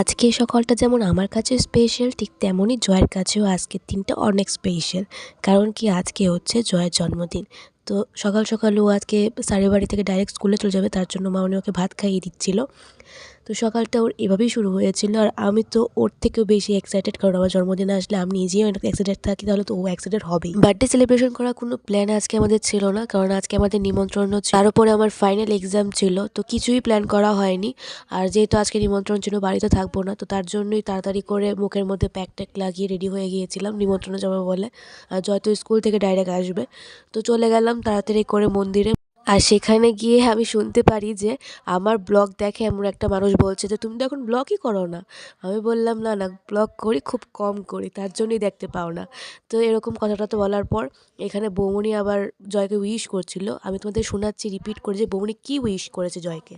আজকে সকালটা যেমন আমার কাছে স্পেশাল ঠিক তেমনই জয়ের কাছেও আজকের দিনটা অনেক স্পেশাল কারণ কি? আজকে হচ্ছে জয়ের জন্মদিন। তো সকাল সকাল ও আজকে সারের বাড়ি থেকে ডাইরেক্ট স্কুলে চলে যাবে, তার জন্য মা উনি ওকে ভাত খাইয়ে দিচ্ছিল। তো সকালটা ওর এভাবেই শুরু হয়েছিল আর আমি তো ওর থেকেও বেশি এক্সাইটেড কারণ আমার জন্মদিনে আসলে আমি অনেক এক্সাইটেড থাকি, তাহলে তো ও এক্সাইটেড হবেই। বার্থডে সেলিব্রেশন করার কোনো প্ল্যান আজকে আমাদের ছিল না, কারণ আজকে আমাদের নিমন্ত্রণ ছিল তার উপরে আমার ফাইনাল এক্সাম ছিল, তো কিছুই প্ল্যান করা হয়নি। আর যেহেতু আজকে নিমন্ত্রণ ছিল, বাড়িতে থাকব না, তো তার জন্যই তাড়াতাড়ি করে মুখের মধ্যে প্যাক ট্যাক লাগিয়ে রেডি হয়ে গিয়েছিলাম, নিমন্ত্রণে যাব বলে। আর জয়তো স্কুল থেকে ডাইরেক্ট আসবে, তো চলে গেলাম তাড়াতাড়ি করে মন্দিরে। আর সেখানে গিয়ে আমি শুনতে পারি যে আমার ব্লগ দেখে এমন একটা মানুষ বলছে যে, তুমি তো এখন ব্লগই করো না। আমি বললাম, না না, ব্লগ করি, খুব কম করি, তার জন্যই দেখতে পাও না। তো এরকম কথাটা তো বলার পর এখানে বৌমনি আবার জয়কে উইশ করছিল। আমি তোমাদের শোনাচ্ছি রিপিট করে যে বৌমনি কী উইশ করেছে জয়কে।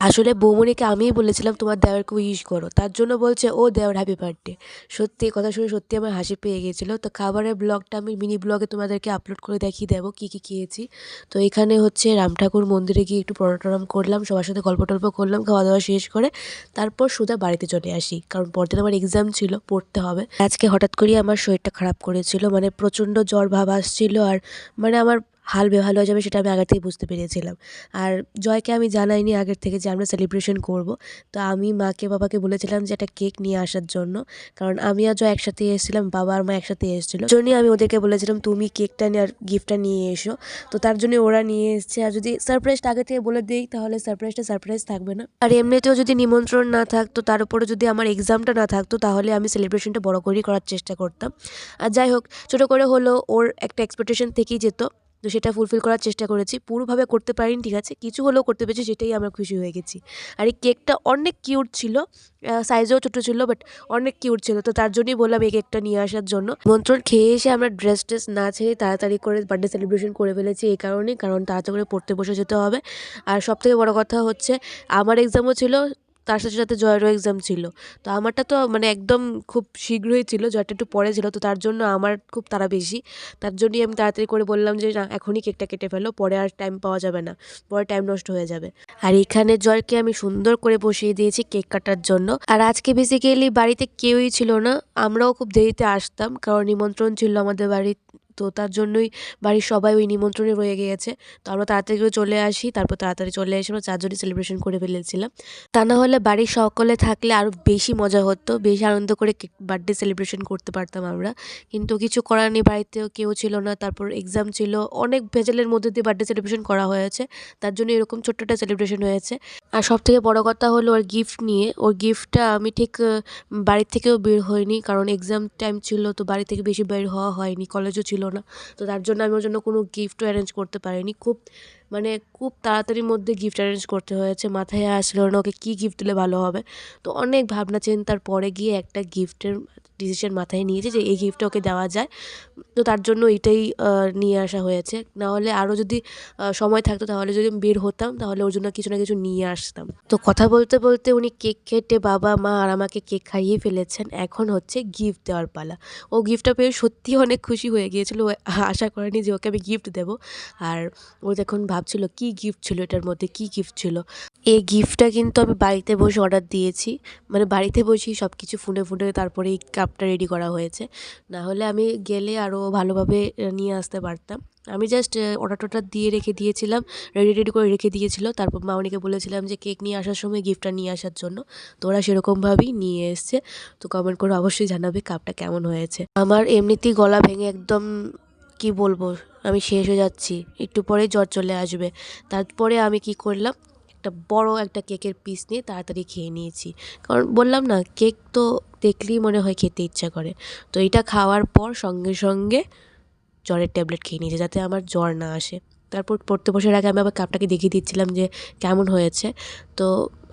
আসলে বৌমনিকে আমিই বলেছিলাম, তোমার দেওয়ারকে উইশ করো। তার জন্য বলছে, ও দেওয়ার হ্যাপি বার্থডে সত্যি কথা শুনে সত্যি আমার হাসি পেয়ে গিয়েছিল তো খাবারের ব্লগটা আমি মিনি ব্লগে তোমাদেরকে আপলোড করে দেখিয়ে দেবো কী কী খেয়েছি। তো এখানে হচ্ছে রাম ঠাকুর মন্দিরে গিয়ে একটু প্রণাম করলাম, সবার সাথে গল্প টল্প করলাম খাওয়া দাওয়া শেষ করে তারপর সোজা বাড়িতে চলে আসি, কারণ পরদিন আমার এক্সাম ছিল, পড়তে হবে। আজকে হঠাৎ করেই আমার শরীরটা খারাপ করেছিল মানে প্রচণ্ড জ্বর ভাব আসছিল আর মানে আমার হাল বেহাল হয়ে যাবে সেটা আমি আগের থেকে বুঝতে পেরেছিলাম। আর জয়কে আমি জানাইনি আগের থেকে যে আমরা সেলিব্রেশন করব। তো আমি মাকে বাবাকে বলেছিলাম যে একটা কেক নিয়ে আসার জন্য। কারণ আমি আর জয় একসাথে এসেছিলাম, বাবা আর মা একসাথে এসেছিল। জন্যই আমি ওদেরকে বলেছিলাম, তুমি কেকটা নিয়ে আর গিফটটা নিয়ে এসো। তো তার জন্য ওরা নিয়ে এসছে। আর যদি সারপ্রাইজটা আগে থেকে বলে দিই, তাহলে সারপ্রাইজটা সারপ্রাইজ থাকবে না। আর এমনিতেও যদি নিমন্ত্রণ না থাকতো, তার উপরে যদি আমার এক্সামটা না থাকতো, তাহলে আমি সেলিব্রেশনটা বড় করেই করার চেষ্টা করতাম। আর যাই হোক, ছোটো করে হলো ওর একটা এক্সপেকটেশন থেকেই যেত। তো সেটা ফুলফিল করার চেষ্টা করেছি। পুরোভাবে করতে পারিনি, ঠিক আছে? কিছু হলেও করতে পেরেছি, সেটাই আমরা খুশি হয়ে গেছি। আর এই কেকটা অনেক কিউট ছিল। সাইজেও ছোটো ছিল বাট অনেক কিউট ছিল। তো তার জন্যই বললাম এই কেকটা নিয়ে আসার জন্য। মন্ত্রণ খেয়ে এসে আমরা ড্রেস ট্রেস না ছেড়ে তাড়াতাড়ি করে বার্থডে সেলিব্রেশন করে ফেলেছি এই কারণেই, কারণ তাড়াতাড়ি করে পড়তে বসে যেতে হবে। আর সবথেকে বড় কথা হচ্ছে, আমার এক্সামও ছিল তার সাথে সাথে জয়েরও এক্সাম ছিল। তো আমারটা তো মানে একদম খুব শীঘ্রই ছিল, জয়টা একটু পরে ছিল, তো তার জন্য আমার খুব তাড়া বেশি। তার জন্যই আমি তাড়াতাড়ি করে বললাম যে, না, এখনই কেকটা কেটে ফেলো, পরে আর টাইম পাওয়া যাবে না। পরে টাইম নষ্ট হয়ে যাবে। আর এখানে জয়কে আমি সুন্দর করে বসিয়ে দিয়েছি কেক কাটার জন্য। আর আজকে বেসিক্যালি বাড়িতে কেউই ছিল না, আমরাও খুব দেরিতে আসতাম, কারণ নিমন্ত্রণ ছিল আমাদের বাড়ির তো তার জন্যই বাড়ির সবাই ওই নিমন্ত্রণে রয়ে গিয়েছে। তো আমরা তাড়াতাড়ি করে চলে আসি, তারপর তাড়াতাড়ি চলে এসে আমরা চারজনই সেলিব্রেশন করে ফেলেছিলাম। তা না হলে বাড়ির সকলে থাকলে আরও বেশি মজা হতো, বেশি আনন্দ করে বার্থডে সেলিব্রেশন করতে পারতাম আমরা। কিন্তু কিছু করার নেই, বাড়িতেও কেউ ছিল না, তারপর এক্সাম ছিল, অনেক ভেজালের মধ্যে দিয়ে বার্থডে সেলিব্রেশন করা হয়েছে। তার জন্য এরকম ছোট্ট একটা সেলিব্রেশন হয়েছে। আর সব থেকে বড়ো কথা হলো ওর গিফট নিয়ে। ওর গিফটটা আমি ঠিক বাড়ির থেকেও বের হইনি কারণ এক্সাম টাইম ছিল, তো বাড়ি থেকে বেশি বের হওয়া হয়নি কলেজও ছিল না। তো তার জন্য আমি ওর জন্য কোনো গিফটও অ্যারেঞ্জ করতে পারিনি। খুব মানে খুব তাড়াতাড়ির মধ্যে গিফট অ্যারেঞ্জ করতে হয়েছে। মাথায় আসলো না ওকে কী গিফট দিলে ভালো হবে। তো অনেক ভাবনা চিন্তার পরে গিয়ে একটা গিফটের ডিসিশন মাথায় নিয়েছে যে এই গিফটটা ওকে দেওয়া যায়। তো তার জন্য এইটাই নিয়ে আসা হয়েছে। নাহলে আরও যদি সময় থাকতো, তাহলে যদি বের হতাম, তাহলে ওর জন্য কিছু না কিছু নিয়ে আসতাম। তো কথা বলতে বলতে উনি কেক কেটে বাবা মা আর আমাকে কেক খাইয়ে ফেলেছেন। এখন হচ্ছে গিফট দেওয়ার পালা। ও গিফটটা পেয়ে সত্যি অনেক খুশি হয়ে গিয়েছিল। আশা করেনি যে ওকে আমি গিফট দেবো। আর ও দেখুন ভাবছিল কী গিফট ছিল এটার মধ্যে, কী গিফট ছিল? এই গিফটটা কিন্তু আমি বাড়িতে বসে অর্ডার দিয়েছি। মানে বাড়িতে বসেই সব কিছু ফুটে ফুটে তারপরে এই কাপটা রেডি করা হয়েছে। না হলে আমি গেলে আরও ভালোভাবে নিয়ে আসতে পারতাম। আমি জাস্ট অর্ডার টর্ডার দিয়ে রেখে দিয়েছিলাম রেডি রেডি করে রেখে দিয়েছিল। তারপর মামনিকে বলেছিলাম যে, কেক নিয়ে আসার সময় গিফটটা নিয়ে আসার জন্য। তো ওরা সেরকমভাবেই নিয়ে এসছে। তো কমেন্ট করে অবশ্যই জানাবে কাপটা কেমন হয়েছে। আমার এমনিতেই গলা ভেঙে একদম, কি বলব, আমি শেষ হয়ে যাচ্ছি। একটু পরে জ্বর চলে আসবে। তারপরে আমি কি করলাম একটা বড় একটা কেকের পিস নিয়ে তাড়াতাড়ি খেয়ে নিয়েছি। কারণ বললাম না, কেক তো দেখলেই মনে হয় খেতে ইচ্ছা করে। তো এটা খাওয়ার পর সঙ্গে সঙ্গে জ্বরের ট্যাবলেট খেয়ে নিয়েছি যাতে আমার জ্বর না আসে। তারপর পড়তে বসার আগে আমি আবার কাপটাকে দেখিয়ে দিচ্ছিলাম যে কেমন হয়েছে। তো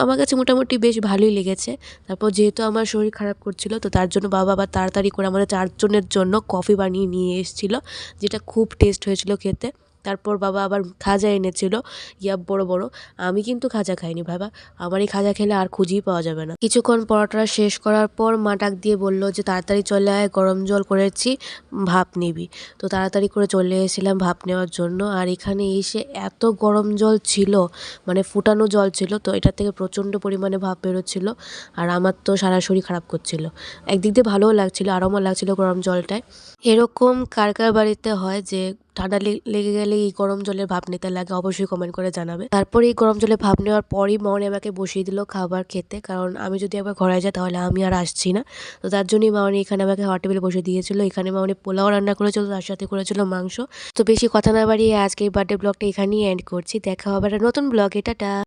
আমার কাছে মোটামুটি বেশ ভালোই লেগেছে। তারপর যেহেতু আমার শরীর খারাপ করছিল, তো তার জন্য বাবা আবার তাড়াতাড়ি করে আমাদের চারজনের জন্য কফি বানিয়ে নিয়ে এসেছিল, যেটা খুব টেস্ট হয়েছিল খেতে। তারপর বাবা আবার খাজা এনেছিল। ইয়া বড় বড়। আমি কিন্তু খাজা খাইনি বাবা। আমার এই খাজা খেলে আর খুঁজেই পাওয়া যাবে না। কিছুক্ষণ পরোটা শেষ করার পর মা ডাক দিয়ে বলল যে, তাড়াতাড়ি চলে আয়, গরম জল করেছি, ভাপ নিবি। তো তাড়াতাড়ি করে চলে এসেছিলাম ভাপ নেওয়ার জন্য। আর এখানে এসে এত গরম জল ছিল মানে ফুটানো জল ছিল, তো এটা থেকে প্রচণ্ড পরিমাণে ভাপ বেরোচ্ছিল। আর আমার তো সারা শরীর খারাপ করছিল। একদিক দিয়ে ভালোও লাগছিল, আরামও লাগছিল গরম জলটায়। এরকম কার কার বাড়িতে হয় যে ঠান্ডা লেগে গেলে এই গরম জলের ভাপ নিতে লাগে, অবশ্যই কমেন্ট করে জানাবে। তারপরে এই গরম জলে ভাপ নেওয়ার পরই মাওনি আমাকে বসিয়ে দিল খাবার খেতে, কারণ আমি যদি একবার ঘরে যাই তাহলে আমি আর আসছি না। তো তার জন্যই মাওনি এখানে আমাকে হট টেবিলে বসে দিয়েছিল। এখানে মাওনি পোলাও রান্না করেছিল, তার সাথে করেছিল মাংস। তো বেশি কথা না বাড়িয়ে আজকে এই বার্থডে ব্লগটা এখানেই এন্ড করছি। দেখা হবে একটা নতুন ব্লগে টাটা!